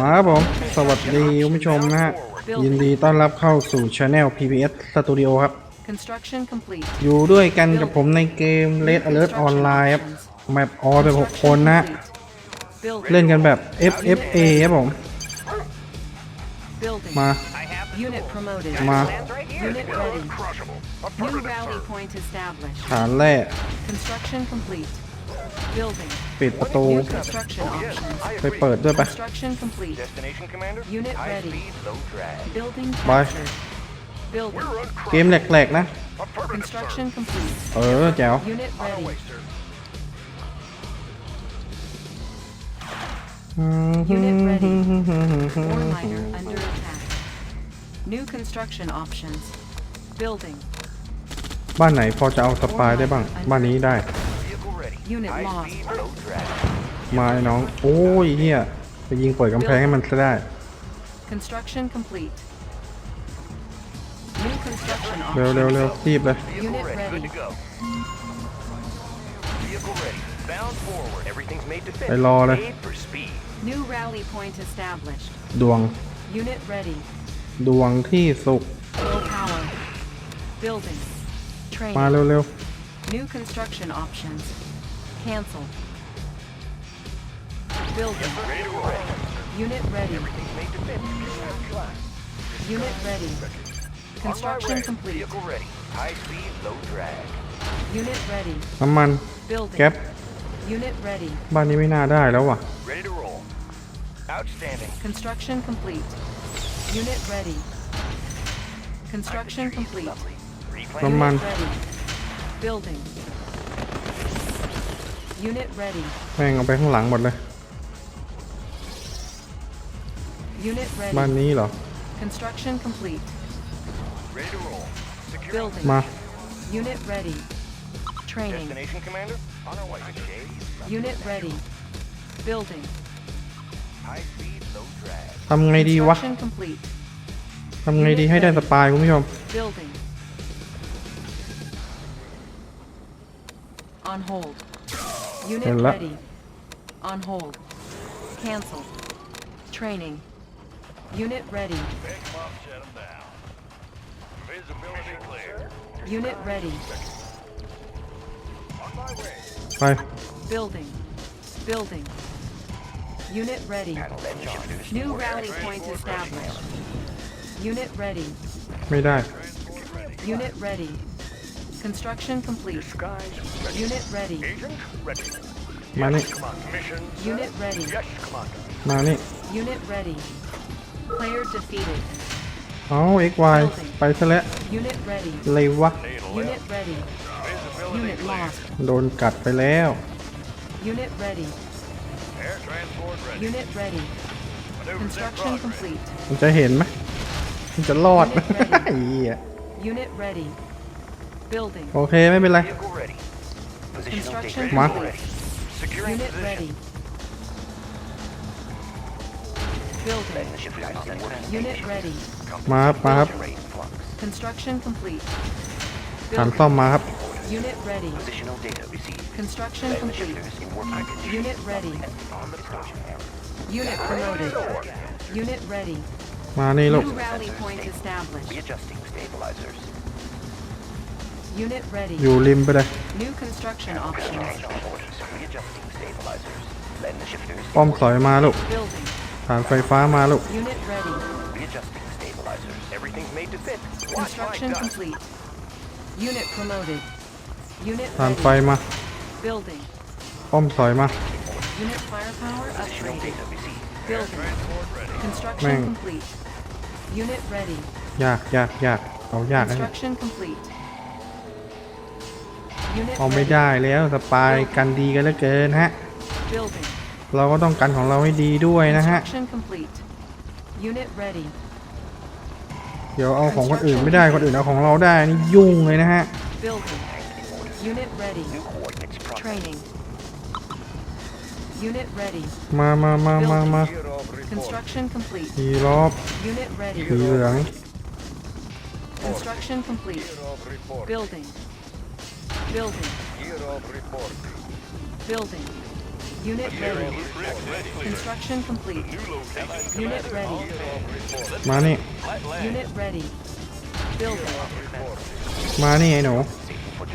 มาครับผม สวัสดีคุณผู้ชมนะฮะ ยินดีต้อนรับเข้าสู่ช anel PBS Studio ครับ Construction complete. อยู่ด้วยกันกับผมในเกม Red Alert Online ครับ แมปออเป็น6คนนะฮะ Building. เล่นกันแบบ FFA ครับผม Building. มา Unit promoted. มา Unit ready. New rally point established. ฐานแร่ Construction complete. Building. ปิดประตู New construction options. ไปเปิดด้วยไปะ Construction complete. Destination commander. Unit High ready. speed, low drag. Building Bye. captured. Building. เกมแหลกๆนะ Construction complete. เออแจ๋ว Unit ready. Unit ready. Ore miner under attack. New construction options. Building. บ้านไหนพอจะเอาสปายได้บ้าง บ้านนี้ได้ Vehicle ready. Unit High lost. speed, low drag. มาไอ้น้อง โอ้ยเฮียไปยิงเปิดกำแพงให้มันซะได้ Construction complete. New construction เร็ว options. เร็วเร็วรีบเลย Vehicle Unit ready. ready. Good to go. Vehicle ready. Bound forward. Everything's made to fit. ไปรอเลย Made for speed. New rally point established. ดวง Unit ready. ดวงที่สุก Low power. Building. มา Training. เร็วเร็ว New construction options. Cancel. Building. Ready to roll. Unit ready. Everything's made to fit. Unit ready. On my Construction way. complete. Vehicle ready. High speed, low drag. Unit ready. น้ำมัน Building. แก๊ป Unit ready. บ้านนี้ไม่น่าได้แล้วว่ะ Ready to roll. Outstanding. Construction complete. Unit ready. Construction complete. Lovely. Replan. น้ำมัน Unit ready. Building. Unit ready. แม่งเอาไปข้างหลังหมดเลย Unit บ้าน ready. นี้เหรอ Construction complete. Ready to roll. Secure. Building. มา Unit ready. Training. Destination commander. On our way. Shade. Unit ready. Building. High speed, low drag. ทำไงดีวะ Construction complete. ทำไงดีให้ได้สปายคุณผู้ชม Building. On hold. Unit Hello. ready. On hold. Cancel. Training. Unit ready. Big Mom shut them down. Visibility clear. Unit ready. On my way. ไป Building. Building. Unit ready. Panel engine. New rally point established. Unit ready. ไม่ได้ Unit ready. Construction complete. Disguise. Unit ready. Agent ready. มานี่ Come on. Mission. Unit ready. Yes, commander. มานี่ Unit ready. Player defeated. เอา XY ไปซะแล้ว Unit ready. เลยวะ Unit ready. Visibility Unit clear. lost. โดนกัดไปแล้ว Unit ready. Air transport ready. Unit ready. Maneuvers in Construction progress. complete. มันจะเห็นไหมมันจะรอดไหม Unit ready. ไอ้เหี้ย Unit ready. Building. โอเคไม่เป็นไร Vehicle ready. Positional Construction data Ma. complete. ready. Securing Unit position. ready. Building. Unit ready. มาครับมาครับ Construction complete. ฐาน Building. ซ่อมมาครับ Unit ready. Positional data received. Construction complete. in work package. Unit ready. On the production area. Unit promoted. Unit ready. มานี่ลูก New rally point established. Readjusting stabilizers. Unit ready. อยู่ริมไปเลย New construction options. Change on orders. Readjusting stabilizers. Blend the shifters. ป้อมสอยมาลูก Building. ฐานไฟฟ้ามาลูก Unit ready. Readjusting stabilizers. Everything's made to fit. Watch my Construction gun. complete. Unit promoted. Unit ฐานไฟ ready. มา Building. ป้อมสอยมา Unit firepower Positional upgraded. data received. Building. Construction Man. complete. Unit ready. ยากยากยากเอายากนะ Construction complete. Unit เอาไม่ ready. ได้แล้วสปายกันดีกันเหลือเกินฮะ Building. เราก็ต้องกันของเราให้ดีด้วยนะฮะ Construction complete. Unit ready. เดี๋ยวเอาของคนอื่นไม่ได้คนอื่นเอาของเราได้นี่ยุ่งเลยนะฮะ Building. Unit ready. New coordinates processed. Training. Unit ready. มามามามามา Construction complete. ทีรอบ Unit สี ready. เหลือง Construction complete. Building. Building. Building. Unit ready. Construction complete. Unit ready. มานี่ Unit ready. Building. มานี่ไอ้หนู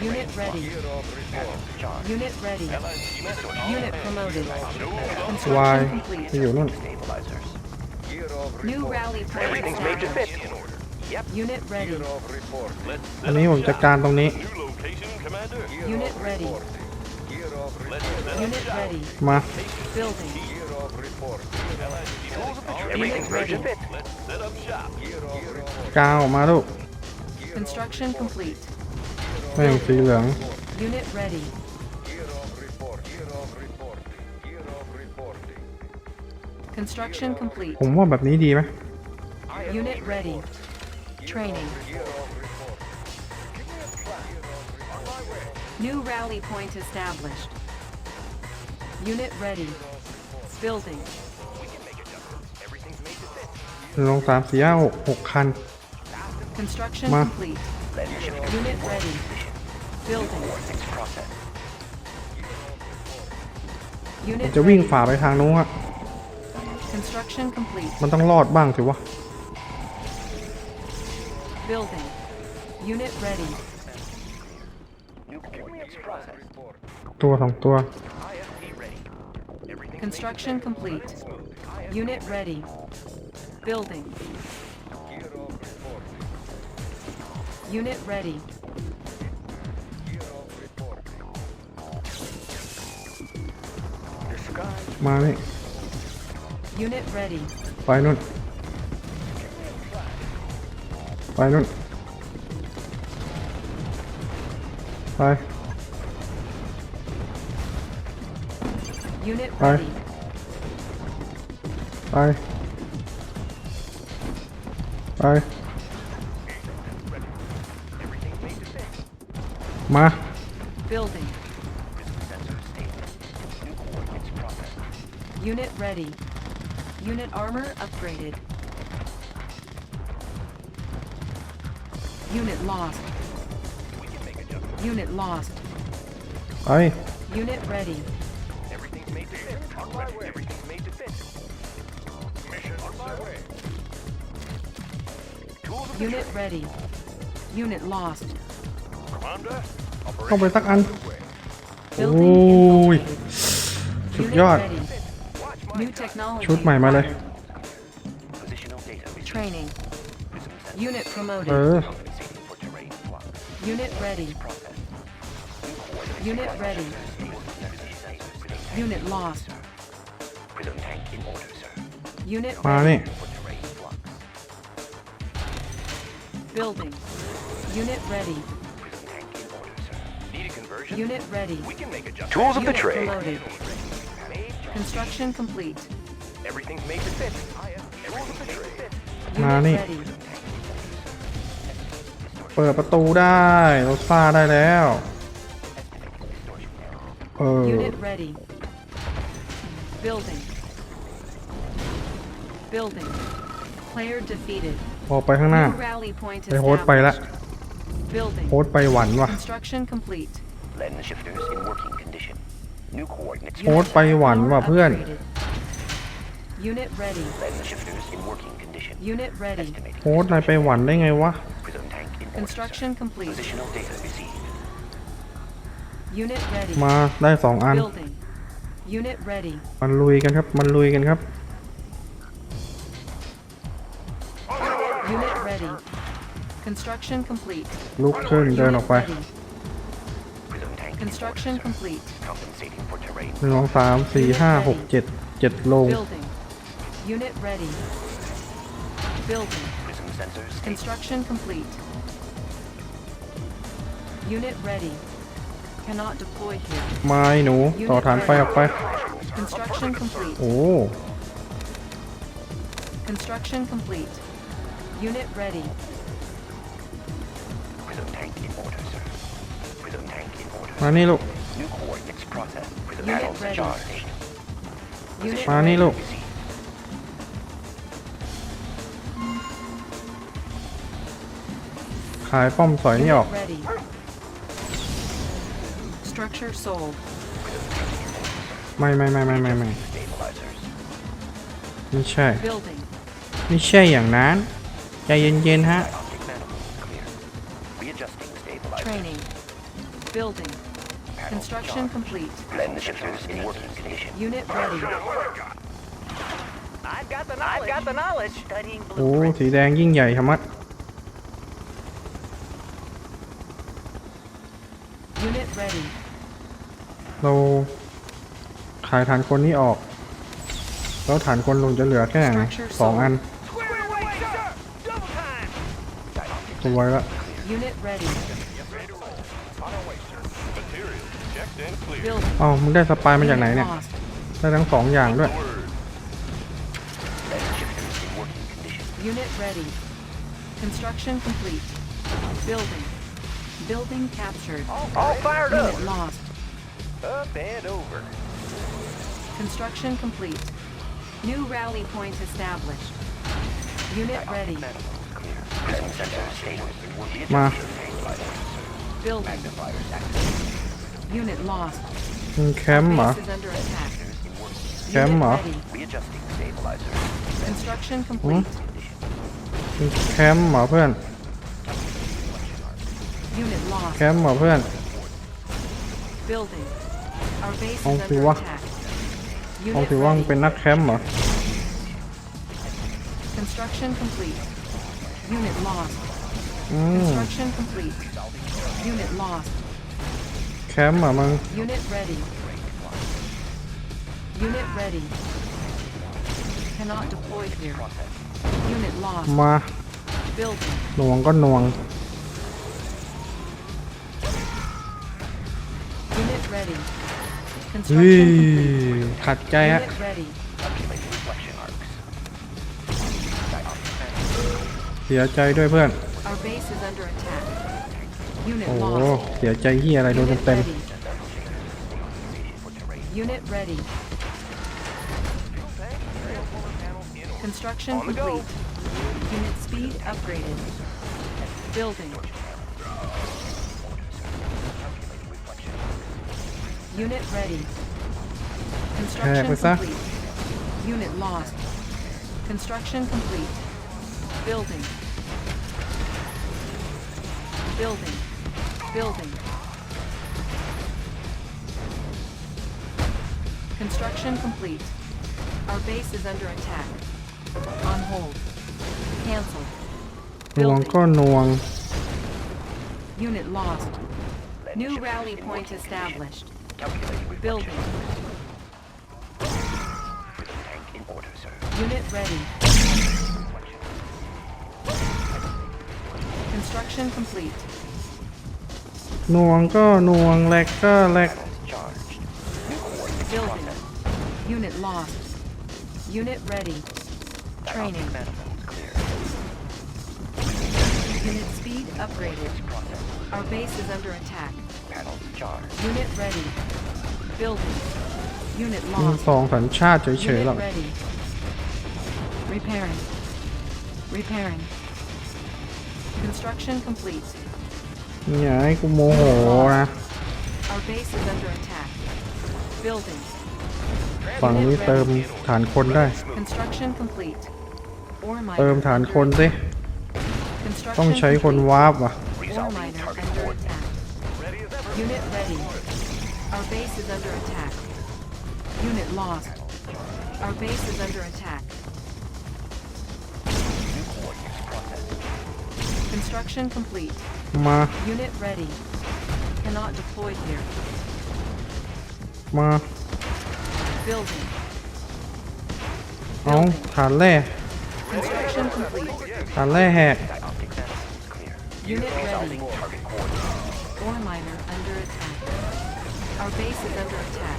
Unit ready. Unit ready. Unit promoted. วาย Construction ไป complete. อยู่นู่น New rally point Everything's made to fit. established. Unit ready. Let's อันนี้ผมจัดการตรงนี้ new location, Commander. Unit ready. Let's set Unit ready. มา Building. Everything's Unit ready. Let's set up shop. กาวออกมาลูก Construction complete. แม่งสีเหลือง Unit ready. Construction complete. ผมว่าแบบนี้ดีไหม Unit ready. Training. New rally point established. Unit ready. Building. หนึ่งสองสามสี่ห้าหกหกคัน Construction Ma. complete. Unit ready. Building. ผม Unit จะวิ่ง ready. ฝ่าไปทางนู้นอะ Construction complete. มันต้องรอดบ้างสิวะ Building. Unit ready. ตัวสองตัว Construction complete. Unit ready. Building. Unit ready. มานี่ Unit ready. ไปนู่น ไปนู่น ไป Unit Bye. ready. Bye. Bye. Ma. Building. Unit ready. Unit armor upgraded. Unit lost. Unit lost. Aye. Unit ready. Unit ready. Unit lost. Không phải tắc ăn. ôi chụp yard chút mày mà đây. Ừ. Unit ready. Unit ready. Unit lost. Unit ready. Unit lost. Unit มา ready. นี่ Building. Unit ready. Need a conversion? Unit ready. We can make adjustments. Tools of the Unit trade. promoted. Construction complete. Everything's made to fit. Tools of the trade. Nani. Unit ready. เปิดประตูได้รถฟ้าได้แล้ว เออ Unit ready. Building. Building. Player defeated. ออกไปข้างหน้า New rally point ไปโฮสต์ไปละ established. Building. โฮสต์ไปหวันว่ะ Construction complete. Lens shifters in working condition. New coordinates. โฮสต์ไปหวันว่ะเพื่อน Upgraded. Unit ready. Lens shifters in working condition. Unit ready. Estimated. โฮสต์นายไปหวันได้ไงวะ Prism tank in order. Construction complete. Positional data received. Unit ready. มาได้สองอัน Building. Unit ready. มันลุยกันครับ มันลุยกันครับ ready. Construction complete. ลุกขึ้นเดินออกไป Unit ready. Prism tank in Construction order, sir. complete. Compensating for terrain. หนึ่งสองสามสี่ห้าหกเจ็ดเจ็ดลง Building. Unit ready. Building. Prism sensors. stable. Construction complete. Unit ready. Cannot deploy here. ไม้หนู ต่อฐานไฟออกไป Construction complete. โอ้ Construction complete. Unit ready. Prism tank in order, sir. Prism tank in order. มานี่ลูก New coordinates processed. Prism Unit panels ready. charged. Unit มานี่ ready. ลูก Received. ขายป้อมสอยนี่ออก Unit ready. Structure sold. ไม่ไม่ไม่ไม่ไม่ไม่ Stabilizers. ไม่ใช่ Building. ไม่ใช่อย่างนั้น ใจเย็นๆฮะ Optic manifolds clear. Readjusting stabilizers. Training. Building. Panels Construction charged. complete. Blend shifters in working condition. Unit ready. I've got the knowledge. I've got the knowledge. Studying โอ้ blueprints. สีแดงยิ่งใหญ่ชะมัด Unit ready. เราขายฐานคนนี้ออก แล้วฐานคนลงจะเหลือแค่ไหนสองอัน Square away, sir. Double time. ตัวไว้ละ Unit ready. On our way, sir. Material checked and clear. Building. เอ้ามึงได้สปายมาจากไหน Unit เนี่ย lost. ได้ทั้งสองอย่างด้วย Blend shifters in working condition. Unit ready. Construction complete. Building. Building captured. All fired up. Unit lost. Up and over. Construction complete. New rally point established. Unit ready. มาแคมป์เหรอแคมป์เหรอแคมป์เหรอเพื่อนแคมป์เหรอเพื่อนองถือว่าองถือว่าเป็นนักแคมป์เหรอ Unit lost. อืม Construction complete. Unit lost. แคมป์เหรอมึง Unit ready. Unit ready. Cannot deploy here. Unit lost. มา Building. หน่วงก็หน่วง Unit ready. เฮ้ย Construction complete. ขัดใจฮะ Unit ready. เสียใจด้วยเพื่อน Our base is under attack. Unit โอ้โห lost. เสียใจเฮียอะไรโดน Unit เต็ม ready. Unit ready. Construction On the go. complete. Unit speed upgraded. Building. Unit ready. Construction what's that? complete. Unit lost. Construction complete. Building. Building. Building. Construction complete. Our base is under attack. On hold. Cancel. Building. Unit lost. New rally point established. Building. Unit ready. Construction complete. หน่วงก็หน่วงแหลกก็แหลก Charged. Building. Unit lost. Unit ready. Training. Manifolds clear. Unit speed upgraded. Our base is under attack. Panels charged. Unit ready. Building. Unit มึง lost. สองสัญชาติเฉยๆหรอก Unit ready. Repairing. Repairing. Construction complete. อย่าให้กูโมโหนะ Our base is under attack. Building. ฝั่งนี้เติมฐานคนได้ Construction complete. Ore miner เติมฐานคนสิ Construction ต้องใช้คน complete. วาร์ปว่ะ Ore miner under attack. Unit ready. Our base is under attack. Unit lost. Our base is under attack. Construction complete. มา Unit ready. Cannot deploy here. มา Building. เอาฐานแร่ Construction complete. ฐานแร่แหก Dioptic manifolds clear. Unit ready. Target coordinates. Ore miner under attack. Our base is under attack.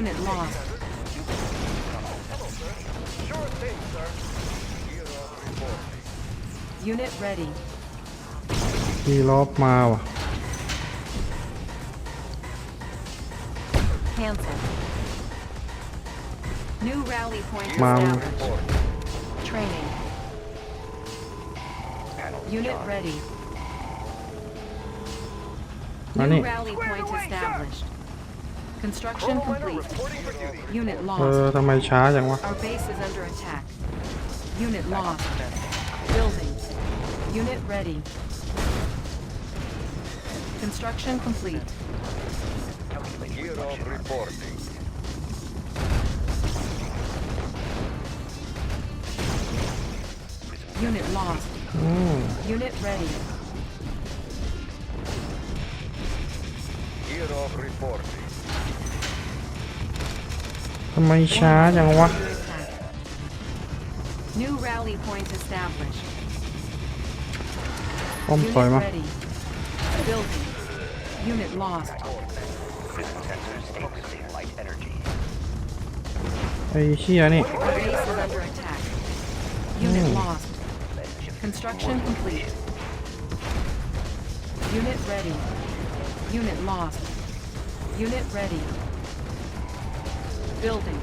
Unit lost. Unit ready. มีรอบมาว่ะ Cancel. New rally point Mom. established. Training. Panels Unit charged. ready. มานี่ New rally point established. Construction Coal miner complete. reporting for duty. Unit เออ lost. ทำไมช้าจังวะ Our base is under attack. Unit lost. Building. Unit ready. Construction complete. Gear of reporting. Unit lost. อืม Unit ready. Gear of reporting. ทำไมช้าจังวะ Under attack. New rally point established. ป้อมถอย Unit มา ready. Building. Unit lost. Prison sensors focusing light energy. ไอ้เชี่ยนี่ Our base is under attack. Unit lost. Construction complete. Unit ready. Unit lost. Unit ready. Building.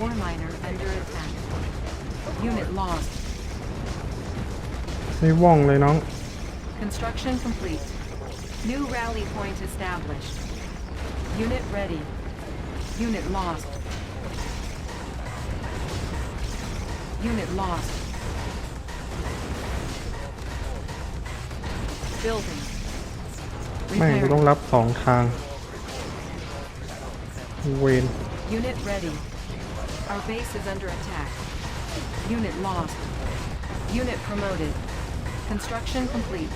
Ore miner under attack. Unit lost. ไม่ว่องเลยน้อง Construction complete. New rally point established. Unit ready. Unit lost. Unit lost. Building. แม่งกูต้อง Repairing. รับสองทาง เวน Unit ready. Our base is under attack. Unit lost. Unit promoted. Construction complete.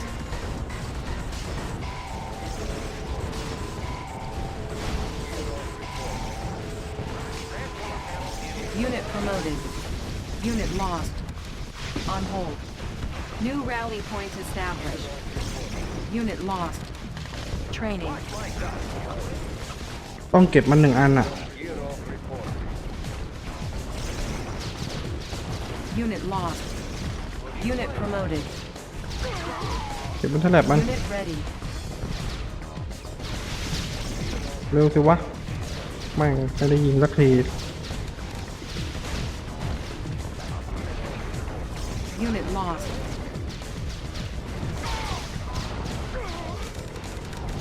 Unit promoted. Unit lost. On hold. New rally point established. Unit lost. Training. ต้องเก็บมันหนึ่งอันอะ Unit lost. Unit promoted. เก็บมันเท่าไหร่มัน Unit ready. เร็วสิวะแม่งไม่ได้ยิงสักที Unit lost.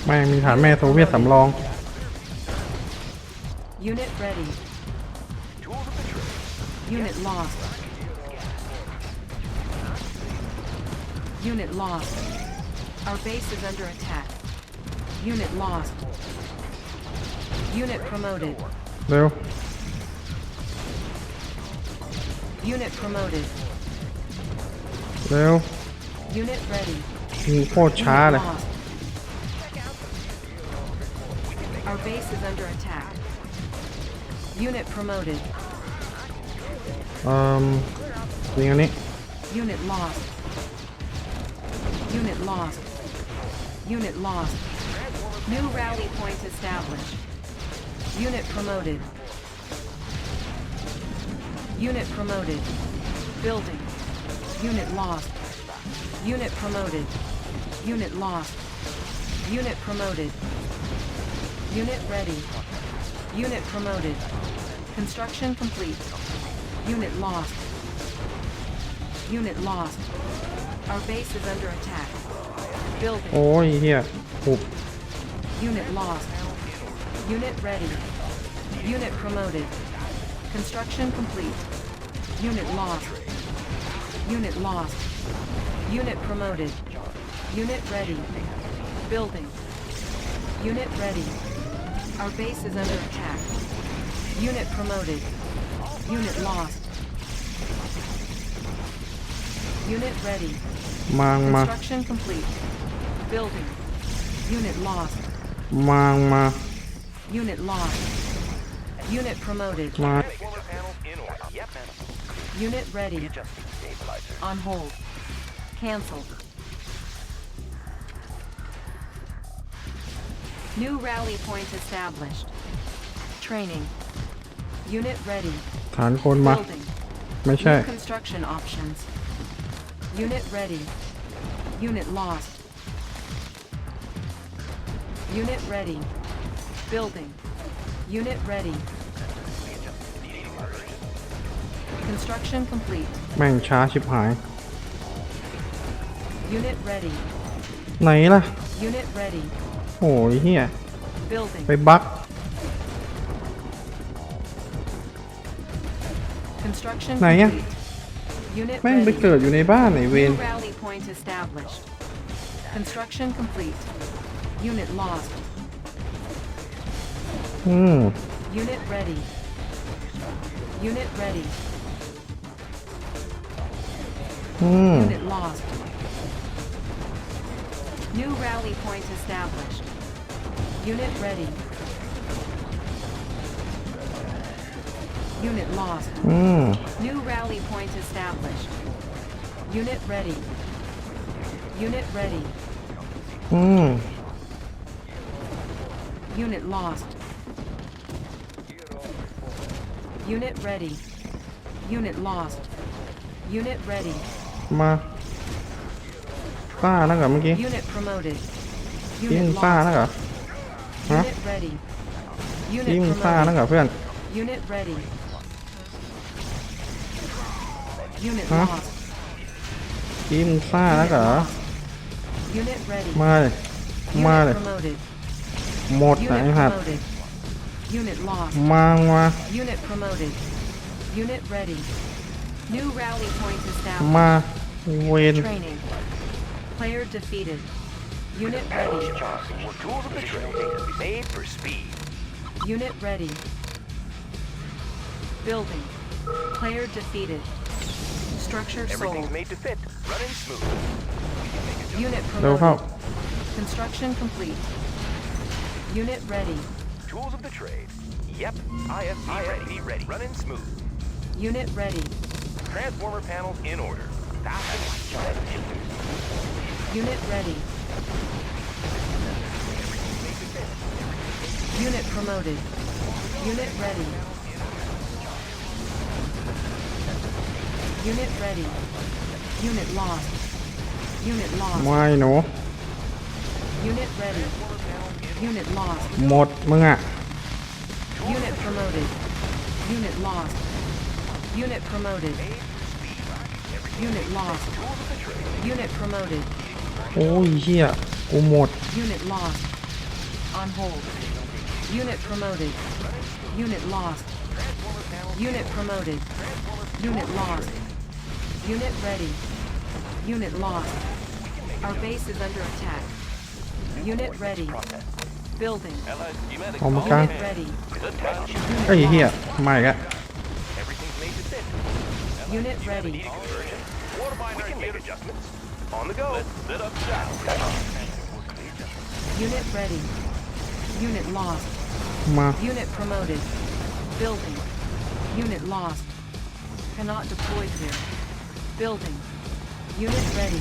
แม่งมีฐานแม่โซเวียตสำรอง Unit ready. Tools of the trade. Unit lost. Unit lost. Our base is under attack. Unit lost. Unit promoted. เร็ว Unit promoted. เร็ว Unit ready. ยิงโคตรช้า Unit เลย lost. Our base is under attack. Unit promoted. เอ่อยิงอันนี้ Unit lost. Unit lost. Unit lost. New rally point established. Unit promoted. Unit promoted. Building. Unit lost. Unit promoted. Unit lost. Unit promoted. Unit ready. Unit promoted. Construction complete. Unit lost. Unit lost. Our base is under attack. Building. โอ้ยเฮียหุบ Unit lost. Unit ready. Unit promoted. Construction complete. Unit lost. Unit lost. Unit promoted. Unit ready. Building. Unit ready. Our base is under attack. Unit promoted. Unit lost. Unit ready. มางมา Construction complete. Building. Unit lost. มางมา Unit lost. Unit promoted. มา Transformer panels in order. Yep. Unit ready. Adjusting stabilizer. On hold. Cancelled. New rally point established. Training. Unit ready. ฐานคนมา Building. ไม่ใช่ New construction options. Unit ready. Unit lost. Unit ready. Building. Unit ready. Construction complete. แม่งช้าชิบหาย Unit ready. ไหนล่ะ Unit ready. โอ้ยเฮีย Building. ไปบัก Construction Này nhá. complete. Unit แม่งไป ready. เกิดอยู่ในบ้านไอเวน New rally point established. Construction complete. Unit lost. อืม Unit ready. Unit ready. อืม Unit lost. New rally point established. Unit ready. Unit lost. อืม New rally point established. Unit ready. Unit ready. อืม Unit lost. Unit ready. Unit lost. Unit ready. มาป้านั่นเหรอเมื่อกี้ Unit promoted. ยิง Unit ป้านั่น lost. เหรอ ฮะ Unit ready. ยิง Unit ป้านั่น promoted. เหรอเพื่อน Unit ready. Unit Hả? lost. ยิงป้านั่นเหรอ Unit ready. มาเลย มาเลย Unit promoted. หมดไหน Unit ครับ promoted. Unit lost. มามา Unit promoted. Unit ready. New rally point มา established. เวน Structure sold. Everything's made to fit. Running smooth. Unit can. Unit No promoted. help. Construction complete. Unit ready. Tools of the trade. Yep. IFP, ready. Running smooth. Unit ready. Transformer panels in order. Unit ready. Unit promoted. Unit ready. Unit ready. Unit lost. Unit มา lost. ไอ้หนู Unit ready. Unit lost. หมดมึงอ่ะ Unit promoted. Unit lost. Unit promoted. Unit lost. Unit promoted. โอ้ยเฮียกูหมด Unit lost. On hold. Unit promoted. Unit lost. Unit promoted. Unit lost. Unit ready. Unit lost. Our base is under attack. Unit ready. Building. Oh my god. Are you here? My god. Unit ready. Unit ready. Unit lost. Unit promoted. Building. Unit lost. Cannot deploy here. Building. Unit ready.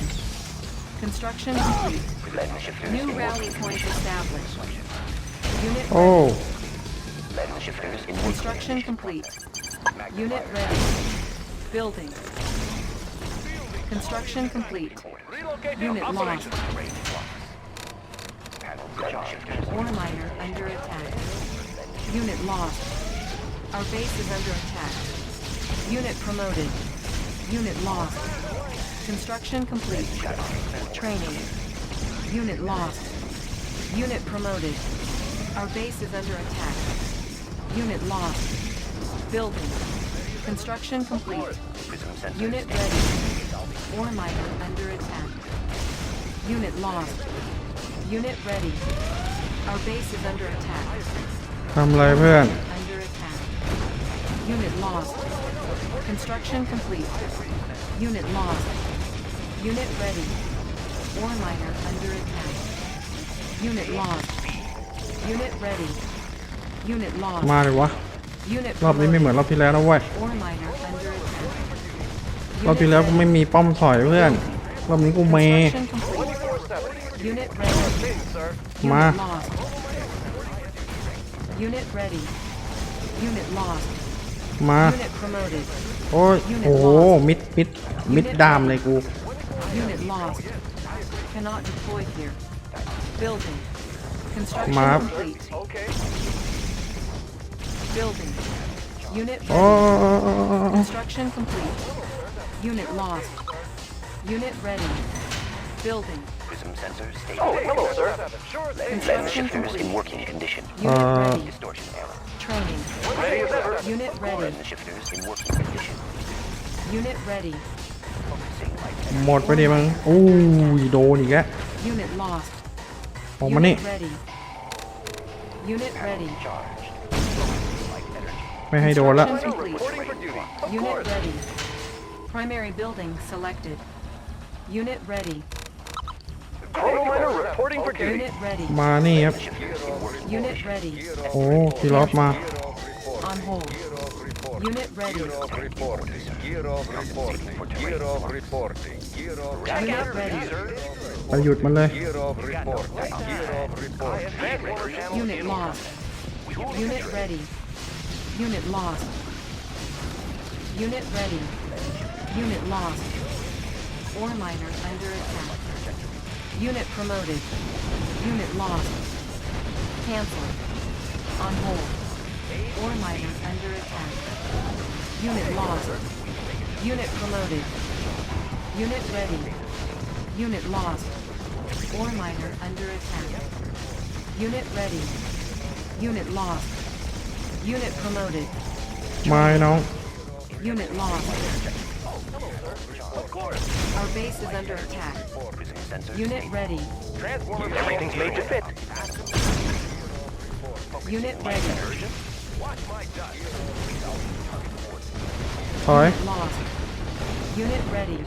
Construction complete. New rally point established. Unit โอ้ oh. construction complete. Unit ready. Building. Construction complete. Relocate Unit lost. Ore miner under attack. Unit lost. Our base is under attack. Unit promoted. Unit lost. Construction complete. Training. Unit lost. Unit promoted. Our base is under attack. Unit lost. Building. Construction complete. Unit ready. Ore miner under attack. Unit lost. Unit ready. Our base is under attack. ทำอะไรเพื่อน Under attack. Unit lost. Construction complete. Unit lost. Unit ready. Ore miner under attack. Unit lost. Unit ready. Unit lost. มาเลยวะ Unit รอบนี้ไม่เหมือนรอบที่แล้วนะเว้ย Ore miner under attack. รอบที่แล้วกูไม่มีป้อมถอยเพื่อน รอบนี้กูเม Construction complete. Unit ready. Unit มา lost. Unit ready. Unit lost. มา Unit promoted. โอ้ย โอ้โห มิด มิด มิดดามเลยกู Unit lost. Cannot deploy here. Building. Construction Map. complete. Okay. Building. Unit โอ้ ready. Construction complete. Unit lost. Unit ready. Building. Prism sensor Oh, stable. hello, sir. Sure thing. Lens Construction shifters in complete. working condition. Unit Uh, ready. Distortion error. Training. Ready as ever. Unit ready. Lens shifters in working condition. Unit ready. Focusing light หมดไปดิมึงอู้ยโดนอีกแล้ว Unit lost. ออกมานี่ Unit ready. Unit ready. charged. Light energy. ไม่ให้โดนละ Construction complete. Reporting for duty. Of Unit course. ready. Primary building selected. Unit ready. Chrono miner reporting for duty. Unit ready. มานี่ครับ Shifters in working Unit ready. โอ้พี่ล็อบมา On hold. Unit ready. Year of reporting. Year of reporting. Year of reporting. Year of Unit ready.ไปหยุดมันเลย year of reporting. Year of reporting. Advanced water channel Unit in. lost. Unit ready. Unit lost. Unit ready. Unit lost. Ore miner under attack. Unit promoted. Unit lost. Cancelled. On hold. Ore miner under attack. Unit lost. Unit promoted. Unit ready. Unit lost. Ore miner under attack. Unit ready. Unit lost. Unit promoted. Mine out. Unit lost. น้อง Unit lost. Our base is under attack. prism sensor Unit ready. Transformer everything's made to fit. Unit ready. Watch my dust. ถอย Unit lost. Unit ready.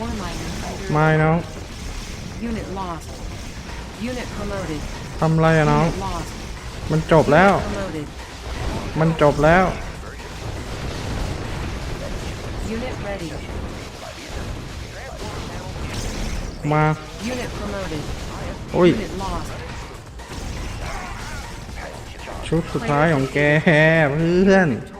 Ore miner under มาไอ้น้อง Unit lost. Unit promoted. ทำไรอะน้อง Unit lost. มันจบแล้ว Promoted. มันจบแล้ว Unit ready. มา Unit promoted. อุ้ย Unit lost. ชุดสุดท้ายของแกเพื่อน Total